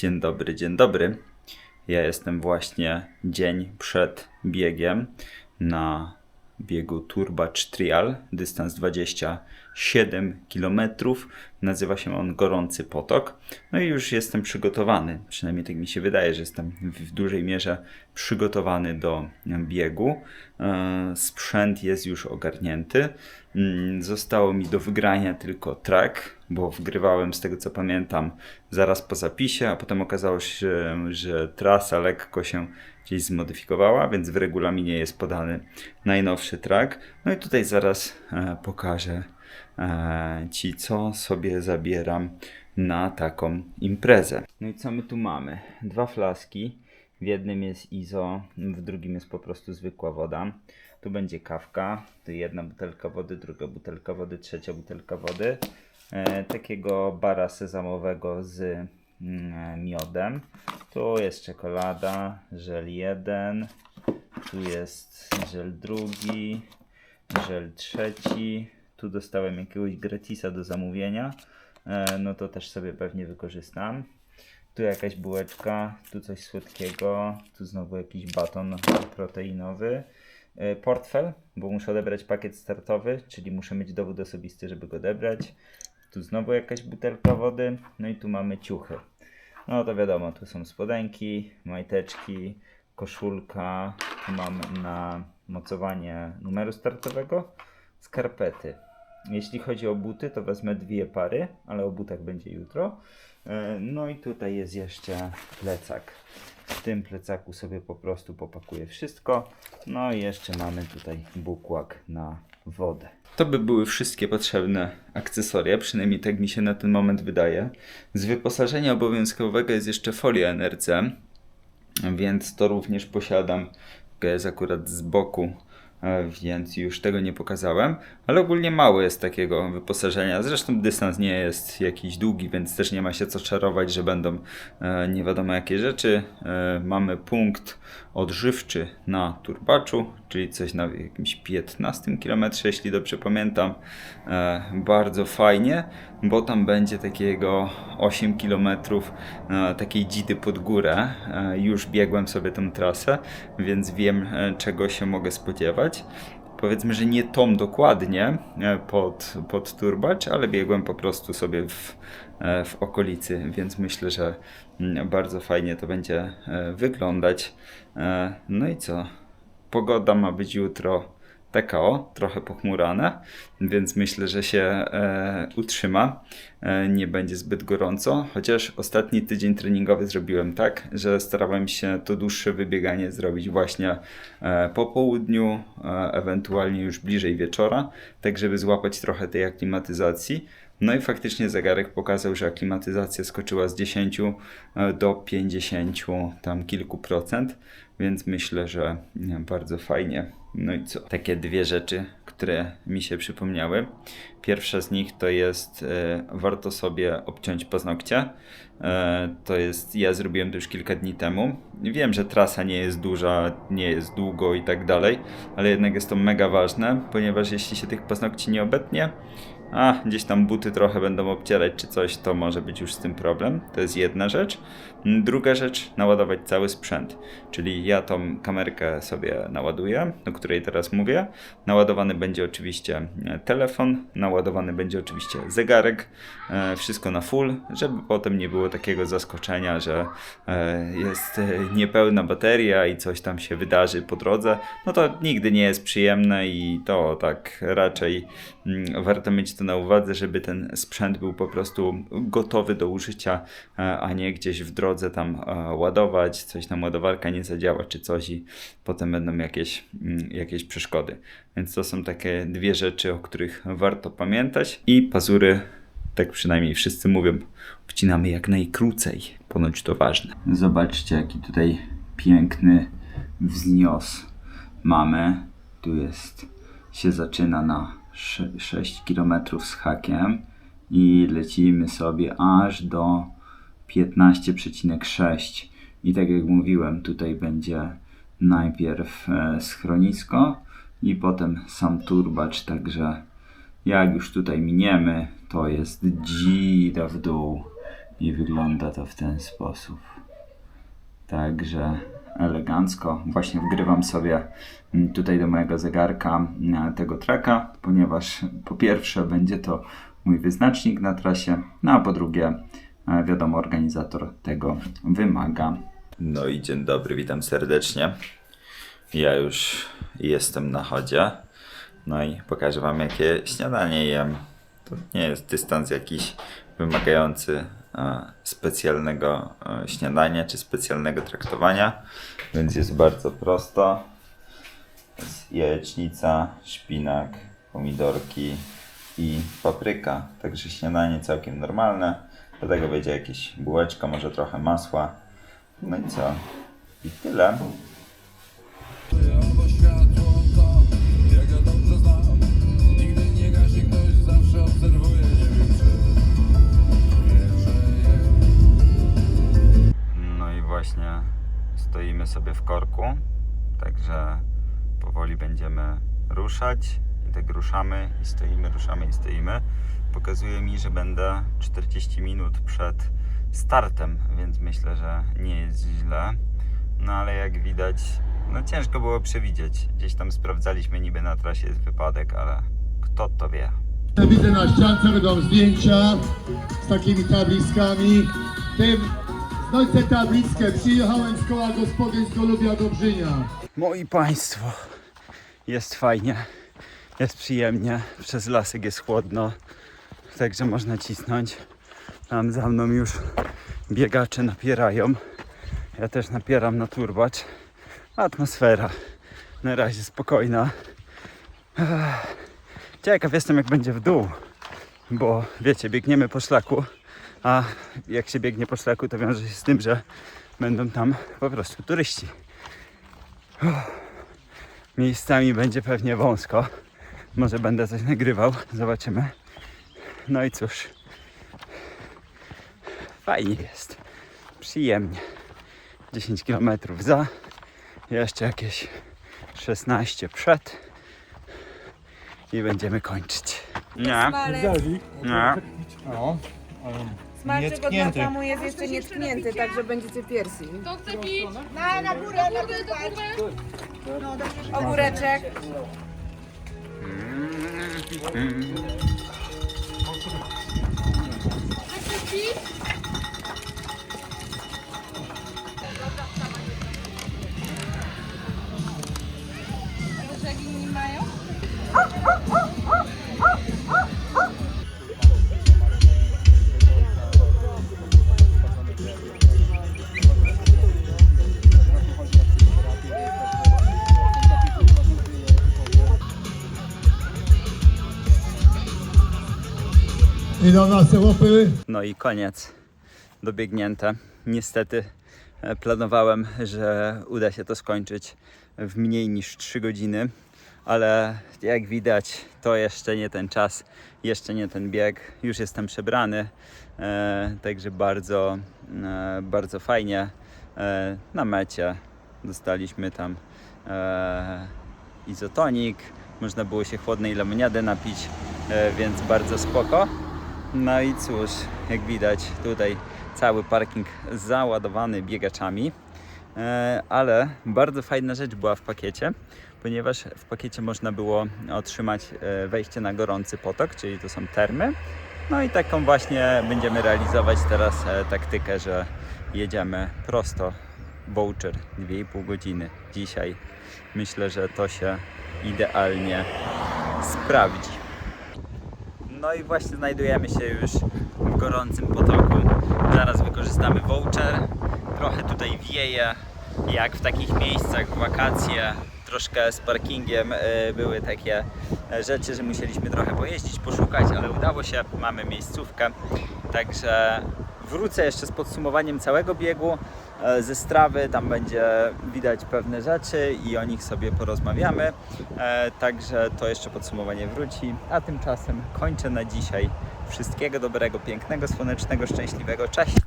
Dzień dobry, dzień dobry. Ja jestem właśnie dzień przed biegiem na biegu Turbacz Trial, dystans 27 km. Nazywa się on Gorący Potok. No i już jestem przygotowany, przynajmniej tak mi się wydaje, że jestem w dużej mierze przygotowany do biegu. E, Sprzęt jest już ogarnięty. Mm, Zostało mi do wygrania tylko track, bo wgrywałem z tego co pamiętam zaraz po zapisie, a potem okazało się, że trasa lekko się gdzieś zmodyfikowała, więc w regulaminie jest podany najnowszy track. No i tutaj zaraz e, pokażę e, Ci, co sobie zabieram na taką imprezę. No i co my tu mamy? Dwa flaski. W jednym jest ISO, w drugim jest po prostu zwykła woda. Tu będzie kawka, tu jedna butelka wody, druga butelka wody, trzecia butelka wody. E, takiego bara sezamowego z mm, miodem. Tu jest czekolada, żel jeden, tu jest żel drugi, żel trzeci. Tu dostałem jakiegoś gratisa do zamówienia, e, no to też sobie pewnie wykorzystam. Tu jakaś bułeczka, tu coś słodkiego, tu znowu jakiś baton proteinowy. E, Portfel, bo muszę odebrać pakiet startowy, czyli muszę mieć dowód osobisty, żeby go odebrać. Tu znowu jakaś butelka wody, no i tu mamy ciuchy. No to wiadomo, tu są spodenki, majteczki, koszulka, tu mam na mocowanie numeru startowego, skarpety. Jeśli chodzi o buty, to wezmę dwie pary, ale o butach będzie jutro. E, No i tutaj jest jeszcze plecak. W tym plecaku sobie po prostu popakuję wszystko. No i jeszcze mamy tutaj bukłak na wodę. To by były wszystkie potrzebne akcesoria, przynajmniej tak mi się na ten moment wydaje. Z wyposażenia obowiązkowego jest jeszcze folia NRC, więc to również posiadam. Jest akurat z boku, więc już tego nie pokazałem, ale ogólnie mało jest takiego wyposażenia. Zresztą dystans nie jest jakiś długi, więc też nie ma się co czarować, że będą e, nie wiadomo jakie rzeczy. E, mamy punkt odżywczy na turbaczu, czyli coś na jakimś 15 km, jeśli dobrze pamiętam. E, bardzo fajnie, bo tam będzie takiego 8 km e, takiej dzidy pod górę. E, już biegłem sobie tę trasę, więc wiem e, czego się mogę spodziewać powiedzmy, że nie tą dokładnie e, pod, pod turbacz, ale biegłem po prostu sobie w, w okolicy, więc myślę, że mm, bardzo fajnie to będzie e, wyglądać. E, No i co? Pogoda ma być jutro taka o, trochę pochmurane, więc myślę, że się e, utrzyma. E, nie będzie zbyt gorąco, chociaż ostatni tydzień treningowy zrobiłem tak, że starałem się to dłuższe wybieganie zrobić właśnie e, po południu, e, ewentualnie już bliżej wieczora, tak żeby złapać trochę tej aklimatyzacji. No i faktycznie zegarek pokazał, że aklimatyzacja skoczyła z 10 e, do 50 tam kilku procent, więc myślę, że nie, bardzo fajnie. No i co? Takie dwie rzeczy, które mi się przypomniały. Pierwsza z nich to jest e, warto sobie obciąć paznokcie. E, to jest, ja zrobiłem to już kilka dni temu. Wiem, że trasa nie jest duża, nie jest długo i tak dalej, ale jednak jest to mega ważne, ponieważ jeśli się tych paznokci nie obetnie, a gdzieś tam buty trochę będą obcierać czy coś, to może być już z tym problem. To jest jedna rzecz. Mm, Druga rzecz, naładować cały sprzęt. Czyli ja tą kamerkę sobie naładuję, o której teraz mówię. Naładowany będzie oczywiście e, telefon, naładowany będzie oczywiście zegarek, e, wszystko na full, żeby potem nie było takiego zaskoczenia, że e, jest niepełna bateria i coś tam się wydarzy po drodze. No to nigdy nie jest przyjemne i to tak raczej mm, warto mieć to na uwadze, żeby ten sprzęt był po prostu gotowy do użycia, e, a nie gdzieś w drodze tam e, ładować, coś tam ładowarka nie zadziała czy coś i potem będą jakieś, mm, jakieś przeszkody. Więc to są takie dwie rzeczy, o których warto pamiętać i pazury, tak przynajmniej wszyscy mówią, obcinamy jak najkrócej. Ponoć to ważne. Zobaczcie jaki tutaj piękny wznios mamy. Tu jest, się zaczyna na 6 km z hakiem i lecimy sobie aż do 15,6 i tak jak mówiłem tutaj będzie najpierw e, schronisko i potem sam turbacz, także jak już tutaj miniemy to jest dzida w dół I wygląda to w ten sposób. Także elegancko. Właśnie wgrywam sobie mm, tutaj do mojego zegarka mm, tego traka, ponieważ po pierwsze będzie to mój wyznacznik na trasie, no a po drugie e, wiadomo, organizator tego wymaga. No i dzień dobry, witam serdecznie. Ja już jestem na chodzie. No i pokażę Wam, jakie śniadanie jem. To nie jest dystans jakiś wymagający specjalnego e, śniadania czy specjalnego traktowania, więc jest bardzo prosto. Jest jajecznica, szpinak, pomidorki i papryka. Także śniadanie całkiem normalne. Do tego będzie jakieś bułeczka, może trochę masła. No i co? I tyle. Właśnie stoimy sobie w korku, także powoli będziemy ruszać. I tak ruszamy i stoimy, ruszamy i stoimy. Pokazuje mi, że będę 40 minut przed startem, więc myślę, że nie jest źle. No ale jak widać, no ciężko było przewidzieć. Gdzieś tam sprawdzaliśmy, niby na trasie jest wypadek, ale kto to wie. Widzę na ściance będą zdjęcia z takimi tabliczkami. Tym znajdę tablickę. Przyjechałem z koła gospodyń z Golubia Dobrzynia. Moi Państwo, jest fajnie, jest przyjemnie, przez lasek jest chłodno, także można cisnąć. Tam za mną już biegacze napierają. Ja też napieram na turbacz. Atmosfera na razie spokojna. Ciekaw jestem jak będzie w dół, bo wiecie, biegniemy po szlaku, a jak się biegnie po szlaku to wiąże się z tym, że będą tam po prostu turyści miejscami będzie pewnie wąsko. Może będę coś nagrywał, zobaczymy. No i cóż, fajnie jest, przyjemnie. 10 km za, jeszcze jakieś 16 przed i będziemy kończyć. Nie, nie. Smalczyk od Marfamu jest jeszcze nietknięty, także będziecie pierwsi. To chce pić? Na, na górę, na Kurde, do góry. Ogóreczek. Chce pić? Że inni mają? No i koniec. Dobiegnięte. Niestety e, planowałem, że uda się to skończyć w mniej niż 3 godziny, ale jak widać, to jeszcze nie ten czas, jeszcze nie ten bieg. Już jestem przebrany, e, także bardzo, e, bardzo fajnie. E, na mecie dostaliśmy tam e, izotonik, można było się chłodnej lemoniady napić, e, więc bardzo spoko. No i cóż, jak widać tutaj cały parking załadowany biegaczami, E, ale bardzo fajna rzecz była w pakiecie, ponieważ w pakiecie można było otrzymać e, wejście na gorący potok, czyli to są termy. No i taką właśnie będziemy realizować teraz e, taktykę, że jedziemy prosto voucher 2,5 godziny dzisiaj. Myślę, że to się idealnie sprawdzi. No i właśnie znajdujemy się już w gorącym potoku. Zaraz wykorzystamy voucher. Trochę tutaj wieje, jak w takich miejscach w wakacje. Troszkę z parkingiem y, były takie e, rzeczy, że musieliśmy trochę pojeździć, poszukać, ale udało się. Mamy miejscówkę. Także wrócę jeszcze z podsumowaniem całego biegu e, ze strawy. Tam będzie widać pewne rzeczy i o nich sobie porozmawiamy. E, Także to jeszcze podsumowanie wróci. A tymczasem kończę na dzisiaj. Wszystkiego dobrego, pięknego, słonecznego, szczęśliwego. Cześć!